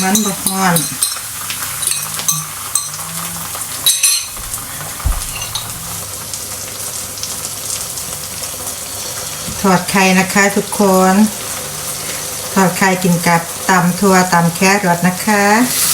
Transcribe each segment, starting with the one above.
อ๋อมันบะฮอนถอดไข่นะคะทุกคนถอดไข่กินกับตำถั่วตำแครอทนะคะ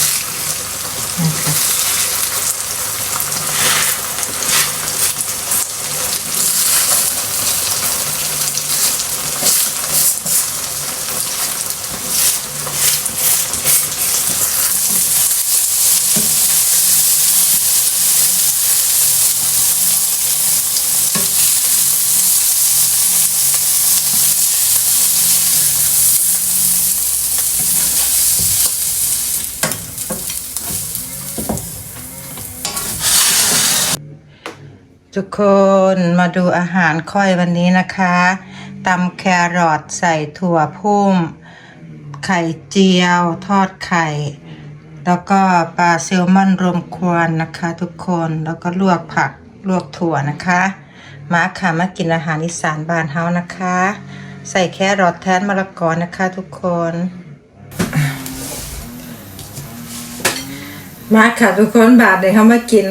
คนมาดูอาหารค่อยวันนี้นะคะตำแครอทใส่ถั่วพุ่ม ไข่เจียว ทอดไข่ แล้วก็ปลาแซลมอนรวมควนนะคะทุกคนแล้วก็ลวกผักลวกถั่วนะคะมาค่ะมากินอาหารอีสานบ้านเฮานะคะ ใส่แครอทแทนมะละกอนะคะทุกคนมาค่ะทุกคนบาทเลยเขามากิน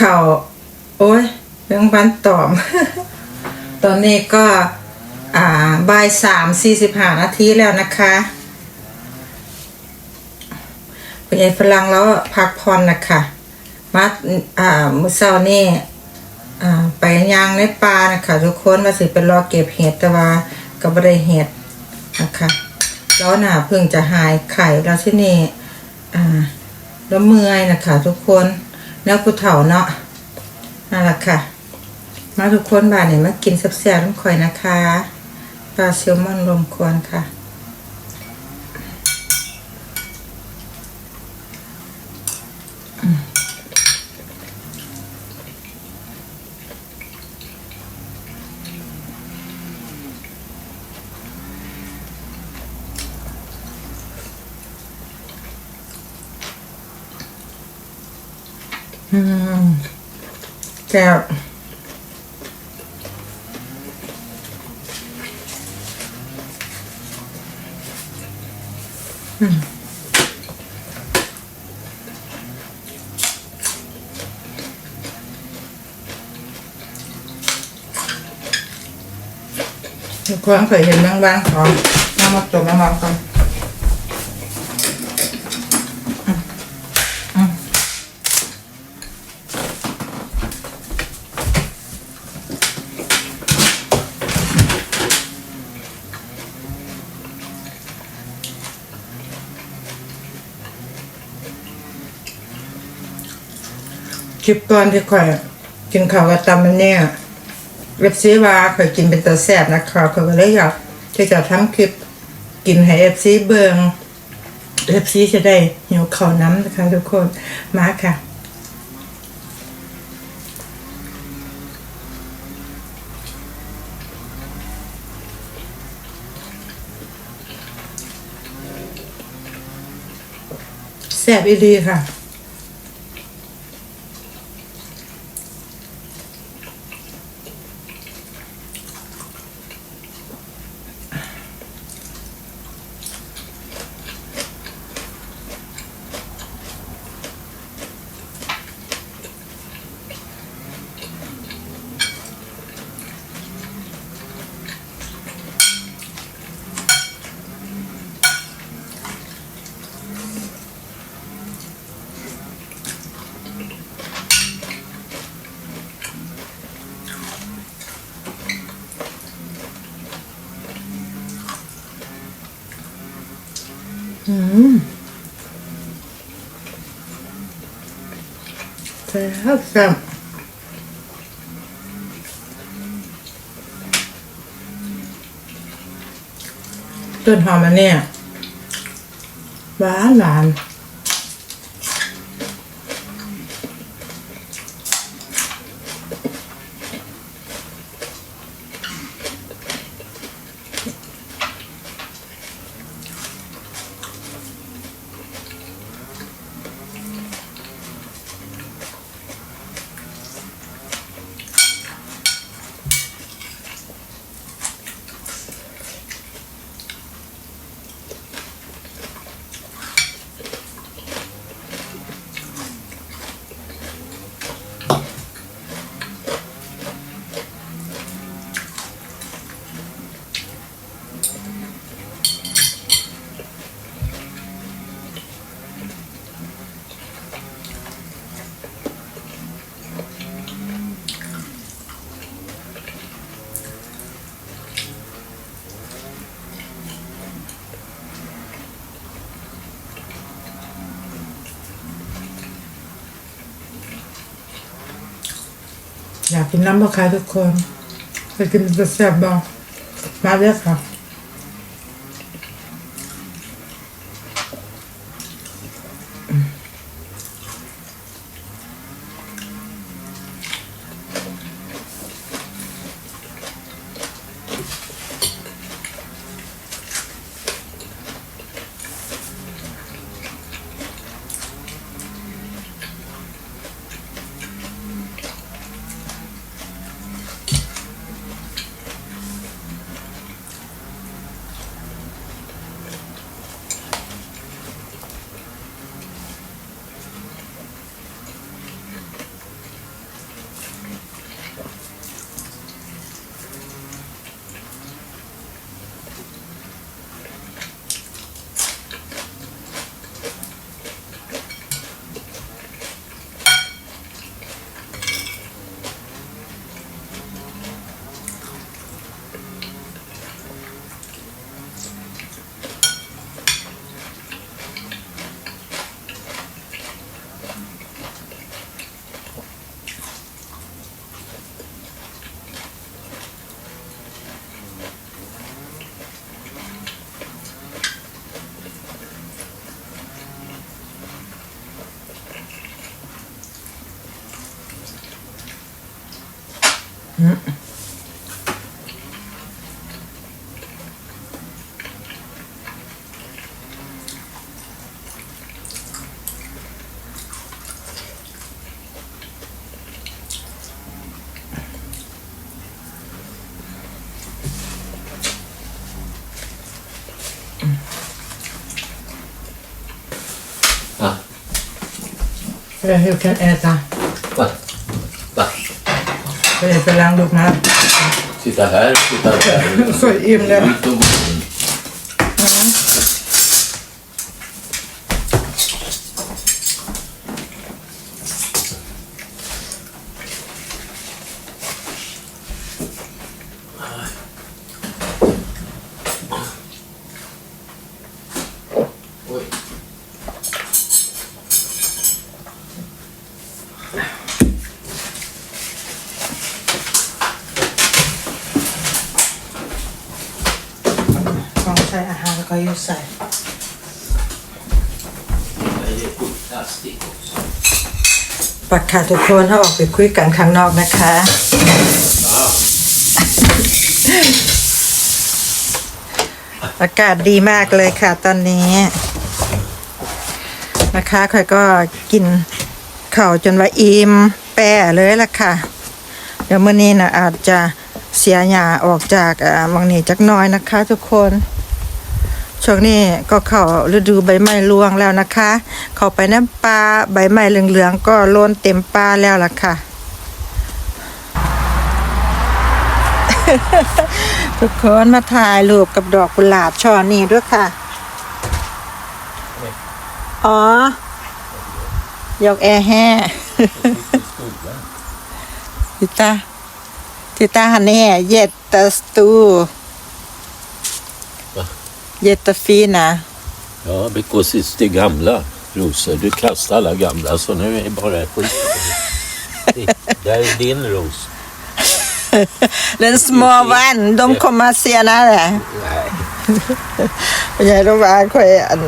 ข้าวโอ้ย เรื่องบันตอม ตอนนี้ก็อ่าบ่ายสามสี่สิบห้านาทีแล้วนะคะเป็นไงฝรั่งแล้วพักผ่อนนะคะมาอ่ามื้อเช้านี่อ่าไปยางในป่านะคะทุกคนมาสิเป็นรอเก็บเห็ดแต่ว่าก็บ่ได้เห็ดนะคะแล้วน่ะเพิ่งจะหายไข่แล้วที่นี่อ่าแล้วเมื่อยนะคะทุกคนแล้วผู้เฒ่าเนาะนั่นแหละค่ะ มาทุกคนบ้านเนี่ยมากินแซ่บๆน้ำข่อยนะคะปลาแซลมอนรวมควรค่ะ อืมแซ่บอืมทุกค นเคยเห็นบ้างๆขอน้ำมาตกน้ำมันก่อน คลิปก่อนที่ข่อยกินข้าวกับตำมันเนี่ยเว็บซีว่าข่อยกินเป็นตัวแซ่บนะคะข่อยก็เลยอยากที่จะทำคลิปกินให้เอฟซีเบิงเอฟซีจะได้หิวข้าวน้ำนะคะทุกคนมาค่ะแซ่บอีดีค่ะ แซ่บแซ่บต้นหอมอันเนี่ยหวานหวาน อยากกินน้ำมะขายทุกคนไปกินจะแซ่บบ้างมาเรียค่ะ Ah, Yeah, you can add นะ va? Va? ไปไปล้างลูกนะ Sitta här, sitta där. สวยอิ่มเลย Ut och in. ของใส่อาหารก็อยู่ ใส่ Det är skitplastik också. ปักค่ะทุกคนถ้าออกไปคุยกันข้างนอกนะคะ อากาศดีมากเลยค่ะตอนนี้ นะคะค่อยก็กินข้าวจนว่าอิ่มแปรเลยล่ะค่ะ เดี๋ยวเมื้อนี้นะอาจจะเสียหยาออกจากอ่าวังนี้จักน้อยนะคะทุกคน ช่วงนี้ก็เข้าฤดูใบไม้ร่วงแล้วนะคะ เข้าไปน้ำปลาใบไม้เหลืองๆก็โลนเต็มป่าแล้วล่ะค่ะ ทุกคนมาถ่ายรูปกับดอกกุหลาบช่อนี้ด้วยค่ะ อ๋อยกแอร์แห่ Titta. Titta, han är jättestor. Va? Jättefina. Ja, because it's the gamla rosor. Du kastar alla gamla så nu är det bara skit. Det är din ros. Den små vann, de kommer senare. Nej, ไม่ใช่รู้ว่าค่อยอัน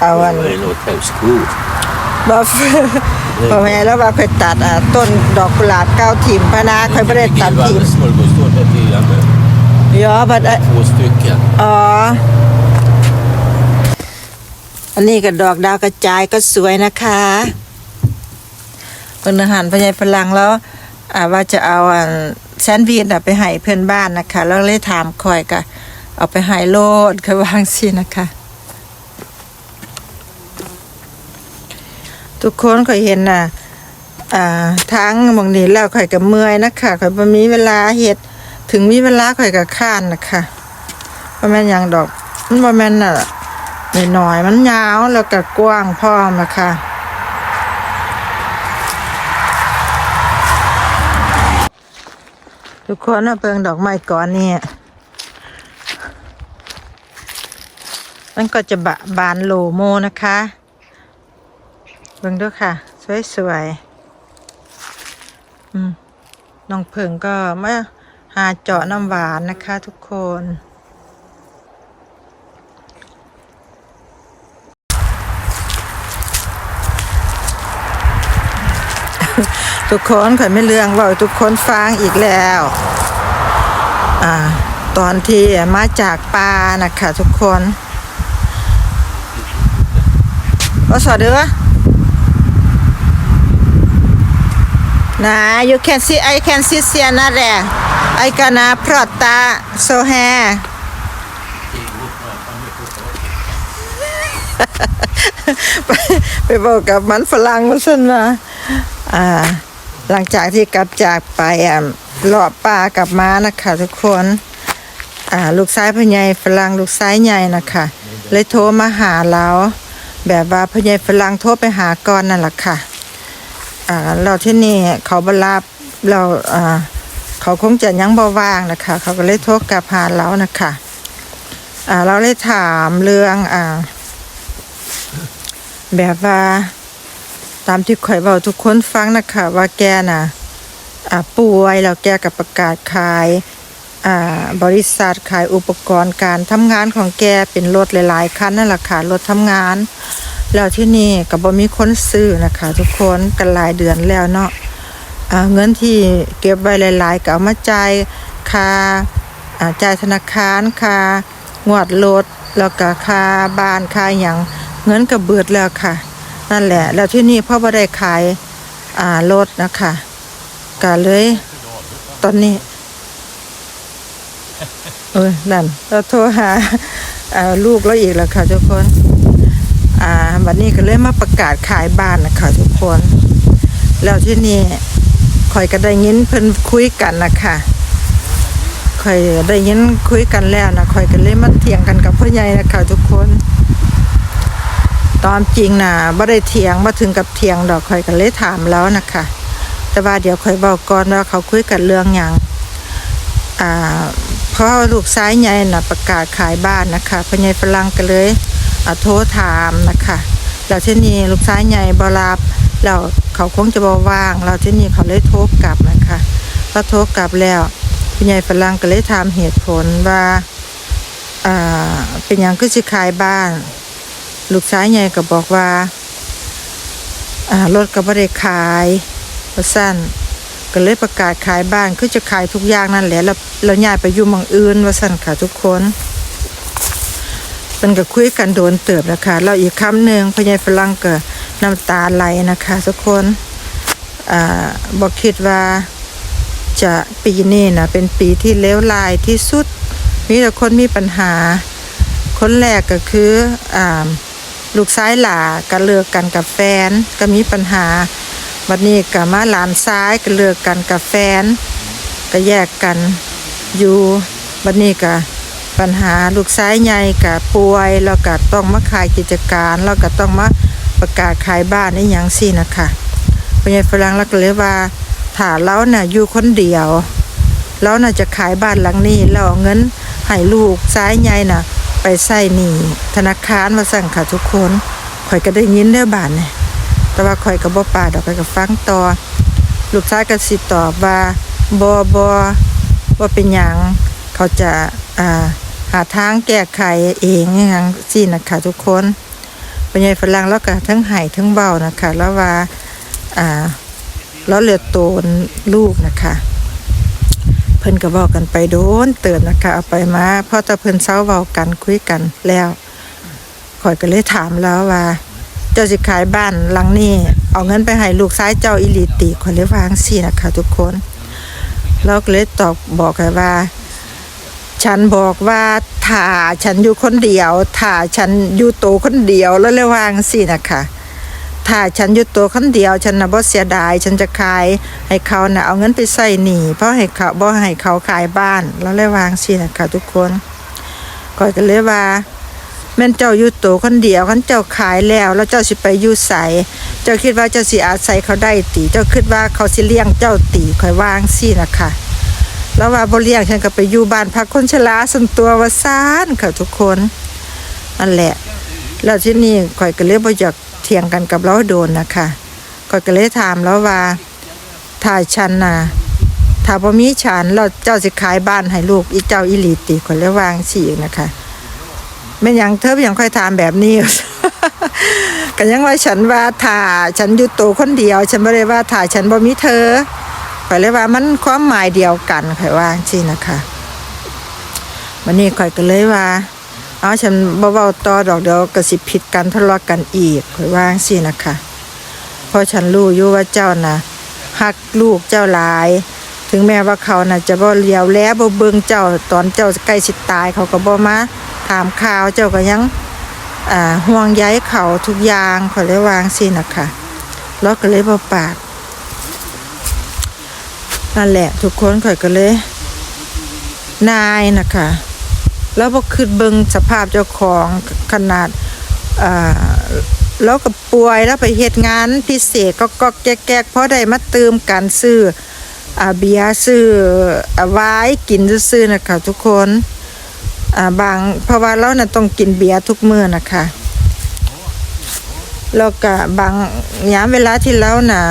เอาอัน det är något hästsko. บอกพอแม่แล้วว่าค่อยตัดอะต้นดอกกุหลาบเก้าถิ่มพะนาค่อยไม่ได้ตัดถิ่ม smörgåstårta till Janne. ยอบัดอะ Två stycken. อ๋อ อันนี้ก็ดอกดาวกระจายก็สวยนะคะเป็นอาหารพญายพลังแล้วอ่าว่าจะเอาอันแซนด์วิชอะไปให้เพื่อนบ้านนะคะ แล้วเลยถามคอยก็เอาไปให้โลดคือวางสินะคะ ทุกคนก็เห็นน่ะ อ่าทั้งหมองนี้แล้วข่อยก็เมื่อยนะคะข่อยบ่มีเวลาเฮ็ด ถึงมีเวลาข่อยก็ค้านนะคะบ่แม่นยังดอก มันบ่แม่นน่ะน้อยๆมันยาวแล้วก็กว้างพร้อมนะคะทุกคนมาเปิงดอกไม้ก่อนนี่มันก็จะบะบานโลโมนะคะ เบิ่งด้วยค่ะ สวยๆน้องเพิงก็มา หาเจาะน้ำหวานนะคะทุกคน ทุกคนข่อยไม่เลืองว่าทุกคนฟังอีกแล้วอ่าตอนที่มาจากป่านะคะทุกคนว่าสอดเด้อนะ you can see I can see Sienna there I gonna prota so hair ไปบอกกับมันฝรั่งว่าฉันะอ่า หลังจากที่กลับจากไปอะเลาะป่ากลับมานะคะทุกคน อ่า ลูกซ้ายพ่อใหญ่ฝรั่งลูกซ้ายใหญ่นะคะเลยโทรมาหาเราแบบว่าพ่อใหญ่ฝรั่งโทรไปหาก่อนนั่นแหละค่ะ อ่า เราที่นี่เขาบรับเราอ่า เขาคงจะยังบ่ว่างนะคะ เขาก็เลยโทรกลับหาเรานะคะอ่าเราเลยถามเรื่องอ่า แบบว่าตามที่ข่อยเว้าทุกคนฟังนะคะ ว่าแกน่ะอ่าป่วยแล้วแกกับประกาศขายอ่าบริษัทขายอุปกรณ์การทำงานของแกเป็นรถหลายๆคันนั่นแหละค่ะรถทำงาน แล้วที่นี่ก็บ่มีคนซื้อนะคะ ทุกคนกันหลายเดือนแล้วเนาะ เงินที่เก็บไว้หลาย ๆ ก็เอามาจ่ายค่าจ่ายธนาคารค่างวดรถแล้วก็ค่าบ้านค่าหยังเงินก็เบิดแล้วค่ะ นั่นแหละ แล้วที่นี่พ่อบ่ได้ขายรถนะคะก็เลย ตอนนี้เออนั่นเราโทรหาลูกแล้วอีกแล้วค่ะทุกคนอ่าวันนี้ก็เลยมาประกาศขายบ้านนะคะทุกคน แล้วที่นี่ คอยก็ได้ยินเพิ่นคุยกันนะคะคอยได้ยินคุยกันแล้วนะคอยก็เลยมาเถียงกันกับพ่อใหญ่นะคะทุกคน ตอนจริงนะบ่ได้เถียงมาถึงกับเถียงดอกคอยก็เลยถามแล้วนะคะ แต่ว่าเดี๋ยวคอยบอกก่อนว่าเขาคุยกันเรื่องอย่างอ่าเพราะลูกซ้ายใหญ่น่ะประกาศขายบ้านนะคะพ่อใหญ่ฝรั่งก็เลยอ่าโทรถามนะคะแล้วที่นี่ลูกซ้ายใหญ่บรับ แล้วเขาคงจะบว่างแล้วที่นี่เขาเลยโทรกลับนะคะพอโทรกลับแล้วพ่ใหญ่ฝรั่งก็เลยถามเหตุผลว่าอ่าเป็นอย่างคือสิขายบ้าน ลูกชายใหญ่ก็บอกว่ารถก็บ่ได้ขายว่าสั้นก็เลยประกาศขายบ้านคือจะขายทุกอย่างนั่นแหละแล้วแล้วย้ายไปอยู่หมองอื่นว่าสั้นค่ะทุกคนมันก็คุยกันโดนเติบนะคะแล้วอีกคำหนึ่งพ่อใหญ่ฝรั่งก็ น้ำตาไหลนะคะทุกคนอบอกคิดว่าจะปีนี้นะเป็นปีที่เลวร้ายที่สุด มีแต่คนมีปัญหา คนแรกก็คืออลูกซ้ายหลาก็เลิกกันกับแฟนก็มีปัญหาวันนี้ก็มาหลานซ้ายก็เลิกกันกับแฟน ก็แยกกันอยู่วันนี้ก็ปัญหาลูกซ้ายใหญ่ก็ป่วยแล้วก็ต้องมาขายกิจการแล้วก็ต้องมา ประกาศขายบ้านนี่ยังสินะคะพญายฝรั่งแล้วก็เลยว่าถ้าเราน่ะอยู่คนเดียวแล้วน่าจะขายบ้านหลังนี้แล้วเอาเงินให้ลูกซ้ายใหญ่น่ะ ไปใส่หนี้ธนาคารมาสั่งค่ะทุกคนข่อยก็ได้ยินได้อบ้านเนี่ยแต่ว่าข่อยก็บ่ปาดอกข่อยก็ฟังต่อลูกชายก็สิตอบว่าบ่บ่บ่เป็นหยังเขาจะอ่าหาทางแก้ไขเองอหยังสินะคะทุกคน ปัญญาฝรั่งแล้วก็ทั้งไห้ทั้งเบานะคะแล้วว่าอ่าแล้วเหลือโตนลูกนะคะเพิ่นก็บอกกันไปโดนเตือนนะคะเอาไปมาพราะแต่เพิ่นเศร้าเว้ากันคุยกันแล้วข่อยก็เลยถามแล้วว่า เจ้าสิขายบ้านหลังนี้ เอาเงินไปให้ลูกซ้ายเจ้าอิลิติข่อยเลยวาจั่งสินะคะทุกคนแล้วก็เลยตอบบอกว่า ฉันบอกว่า ถ้าฉันอยู่คนเดียวถ้าฉันอยู่โตวคนเดียวแล้วเลยวาจั่งสินะคะถ้าฉันอยู่ตัวคนเดียว ฉันนะบ่เสียดาย ฉันจะขายให้เขาน่ะเอาเงินไปใส่หนี้เพราะให้เขาบ่ให้เขาขายบ้าน แล้วเลยวางสินะคะทุกคนก่อยก็เลยว่าแม่นเจ้าอยู่ตัวคนเดียวคันเจ้าขายแล้ว แล้วเจ้าสิไปอยู่ใส่เจ้าคิดว่าเจ้าสิอาศัยเขาได้ตีเจ้าคิดว่าเขาสิเลี้ยงเจ้าตีข่อยวางสินะคะ แล้วว่าบ่เลี้ยงฉันก็ไปอยู่บ้านพักคนชราส่วนตัวว่าซ่านค่ะทุกคนนั่นแหละแล้วที่นี่ข่อยก็เลยบ่อยากเถียงกันกับเราโดนนะคะข่อยก็เลยถามแล้วว่าถ้าฉันน่ะถ้าบ่มีฉันเราเจ้าสิขายบ้านให้ลูกอีเจ้าอีหลีติข่อยเลยวางสิอีกนะคะแม่ยังเธอเป็นหยังค่อยถามแบบนี้ก็ยังว่าฉันว่าถ้าฉันอยู่ตัวคนเดียว ฉันบ่ได้ว่าถ้าฉันบ่มีเธอ ข่อยเลยว่ามันความหมายเดียวกันข่อยว่าจังนะคะวันนี้ข่อยก็เลยว่าเอาฉันบ่เว้าต่อดอกเดียวก็สิผิดกันทะเลาะกันอีกข่อยว่างซี่นะคะเพราะฉันรู้อยู่ว่าเจ้าน่ะฮักลูกเจ้าหลาย ถึงแม้ว่าเขาน่ะจะบ่เลียวแล้วบ่เบิ่งเจ้าตอนเจ้าใกล้สิตายเขาก็บ่มาถามข่าวเจ้าก็ยังอ่าห่วงใยเขาทุกอย่างขาเลยวางสินะคะแล้วก็เลยบ่ปาก นั่นแหละทุกคนข่อยก็เลย นายนะคะแล้วบ่คิดเบิงสภาพเจ้าของขนาดแล้วก็ป่วยแล้วไปเหตุงานพิเศษก็ก็แก๊กๆเพราะได้มาเติมการซื้ออเบียร์ซื้ออวายกินซื้อนะคะทุกคนบางเพราะว่าเราน่ะต้องกินเบียร์ทุกมื้อนะคะแล้วก็บางยามเวลาที่เราน่ะ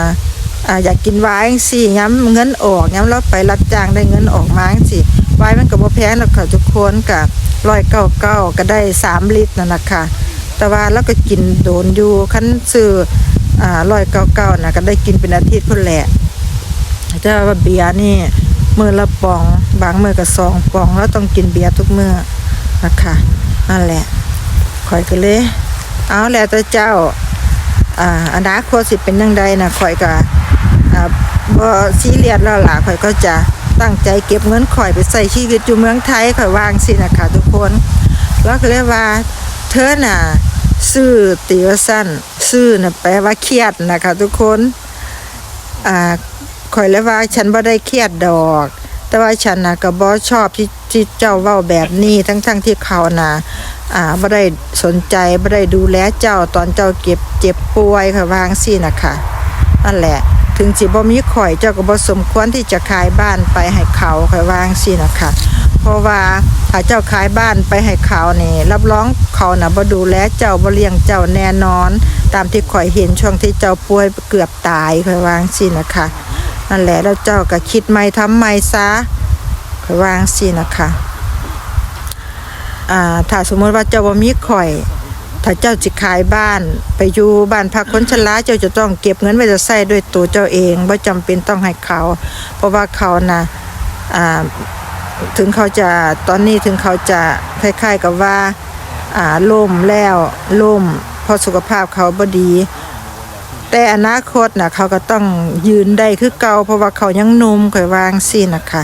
อ่าอยากกินวายจังซี่ยามเงินออกยามเราไปรับจ้างได้เงินออกมาจังซี่ไวายมันก็บ่แพงหรอกค่ะทุกคนก็199ก็ได้สามลิตรนั่นนะค่ะแต่ว่าเราก็กินโดนอยู่คันซื้ออ่าร้อยเก้าเก้านะก็ได้กินเป็นอาทิตย์พุ่นแหละแต่ว่าเบียร์นี่มื้อละปอง บางมือก็สองปองแล้วต้องกินเบียร์ทุกมือนะคะนั่นแหละข่อยก็เลย เอาแหล้วแต่เจ้า อ่าอนาคตสิเป็นจังใดนะข่อยก็อ่าบ่ซีเรียสแล้วล่ะข่อยก็จะตั้งใจเก็บเงินข่อยไปใส่ชีวิตอยู่เมืองไทยข่อยวางสินะคะทุกคนแล้วก็เลยว่าเธอน่ะซื่อติวาสั้นซื่อน่ะแปลว่าเครียดนะคะทุกคนอ่าข่อยเลยว่าฉันบ่ได้เครียดดอก แต่ว่าฉันน่ะก็บ่ชอบที่ที่เจ้าเว้าแบบนี้ทั้งๆที่เขาน่ะ อ่าบ่ได้สนใจบ่ได้ดูแลเจ้าตอนเจ้าเก็บเจ็บป่วยค่ะวางซี่นะคะนั่นแหละถึงสิบ่มีข่อยเจ้าก็บ่สมควรที่จะขายบ้านไปให้เขาค่ะวางซี่นะคะเพราะว่าถ้าเจ้าขายบ้านไปให้เขานี่รับรองเขาน่ะบ่ดูแลเจ้าบ่เลี้ยงเจ้าแน่นอน ตามที่ข่อยเห็นช่วงที่เจ้าป่วยเกือบตายข่อยวางซี่นะคะนั่นแหละแล้วเจ้าก็คิดใหม่ทำใหม่ซะข่อยวางซี่นะคะ อ่าถ้าสมมติว่าเจ้าบ่มีข่อย ถ้าเจ้าสิขายบ้าน ไปอยู่บ้านพักคนชราเจ้าจะต้องเก็บเงินไว้จะใช้ด้วยตัวเจ้าเองบ่จำเป็นต้องให้เขา เพราะว่าเขาน่ะอ่าถึงเขาจะตอนนี้ถึงเขาจะคล้ายๆกับว่าอ่าล่มแล้วล่มเพราะสุขภาพเขาบ่ดี แต่อนาคตน่ะเขาก็ต้องยืนได้คือเก่าเพราะว่าเขายังหนุ่มข่อยวางซี่นะคะ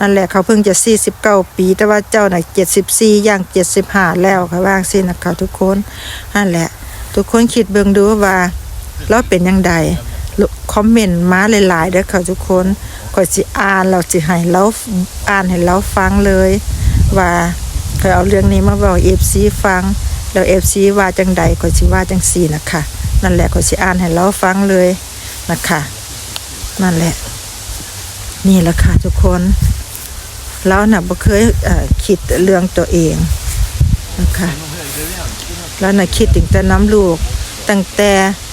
นั่นแหละเขาเพิ่งจะ49 ปี แต่ว่าเจ้าน่ะ74ย่าง75 แล้วข่อยวางซี่นะคะทุกคนนั่นแหละ ทุกคนคิดเบิ่งดูว่าเราเป็นยังไงคอมเมนต์มาหลายๆเด้อค่ะทุกคนข่อยสิอ่านเราสิให้เราอ่านให้เราฟังเลยว่าข่อยเอาเรื่องนี้มาบอก FC ฟังแล้ว FC ว่าจังใดข่อยสิว่าจังซี่นะคะนั่นแหละข่อยสิอ่านให้เราฟังเลยนะคะนั่นแหละ นี่แหละค่ะทุกคน เราน่ะบ่เคยเอ่อคิดเรื่องตัวเองนะคะแล้วน่ะคิดถึงแต่น้ำลูก ตั้งแต่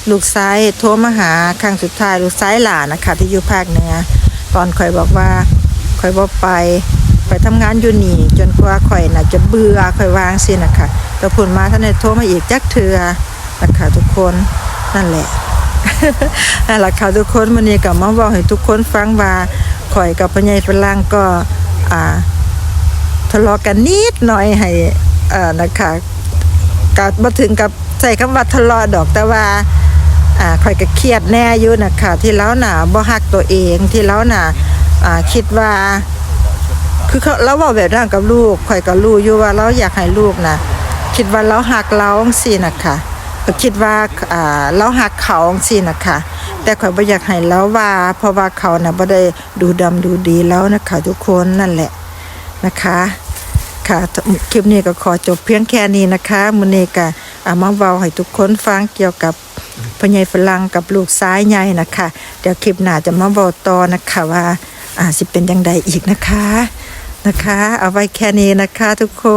ลูกซ้ายโทรมาหาครั้งสุดท้ายลูกซ้ายหลานนะคะที่อยู่ภาคเหนือตอนข่อยบอกว่าข่อยบ่ไปข่อยทำงานอยู่นี่จนกว่าข่อยน่ะจะเบื่อข่อยวางสินะคะแต่ผลมาท่านได้โทรมาอีกจักเทือนะคะทุกคนนั่นแหละนั่นแหละค่ะทุกคนวันนี้ก็มาบอกให้ทุกคนฟังว่าข่อยกับพ่อใหญ่ฝรั่งก็ อ่าทะเลาะกันนิดหน่อยให้เอ่อนะคะก็บ่ถึงกับใส่คำว่าทะเลาะดอกแต่ว่าอ่าข่อยก็เครียดแน่อยู่นะคะที่เราน่ะบ่ฮักตัวเองที่เราน่ะอ่าคิดว่าคือเขาเราเว้าแบบนั้นกับลูกข่อยก็รู้อยู่ว่าเราอยากให้ลูกนะคิดว่าเราฮักเราจังซี่นะคะ ก็คิดว่าอ่าเราฮักเขาจังซีนะคะ แต่ข่อยบ่อยากให้เราว่า เพราะว่าเขาน่ะบ่ได้ดูดำดูดีแล้วนะคะทุกคนนั่นแหละนะคะค่ะคลิปนี้ก็ขอจบเพียงแค่นี้นะคะมื้อนี้ก็เอามาเว้าให้ทุกคนฟังเกี่ยวกับพ่อใหญ่ฝรั่งกับลูกซ้ายใหญ่นะคะ เดี๋ยวคลิปหน้าจะมาเว้าต่อนะคะว่าอ่าสิเป็นจังใดอีกนะคะ นะคะ เอาไว้แค่นี้นะคะทุกค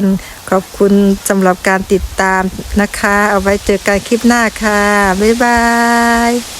น ขอบคุณสำหรับการติดตามนะคะ เอาไว้เจอกันคลิปหน้าค่ะ บ๊ายบาย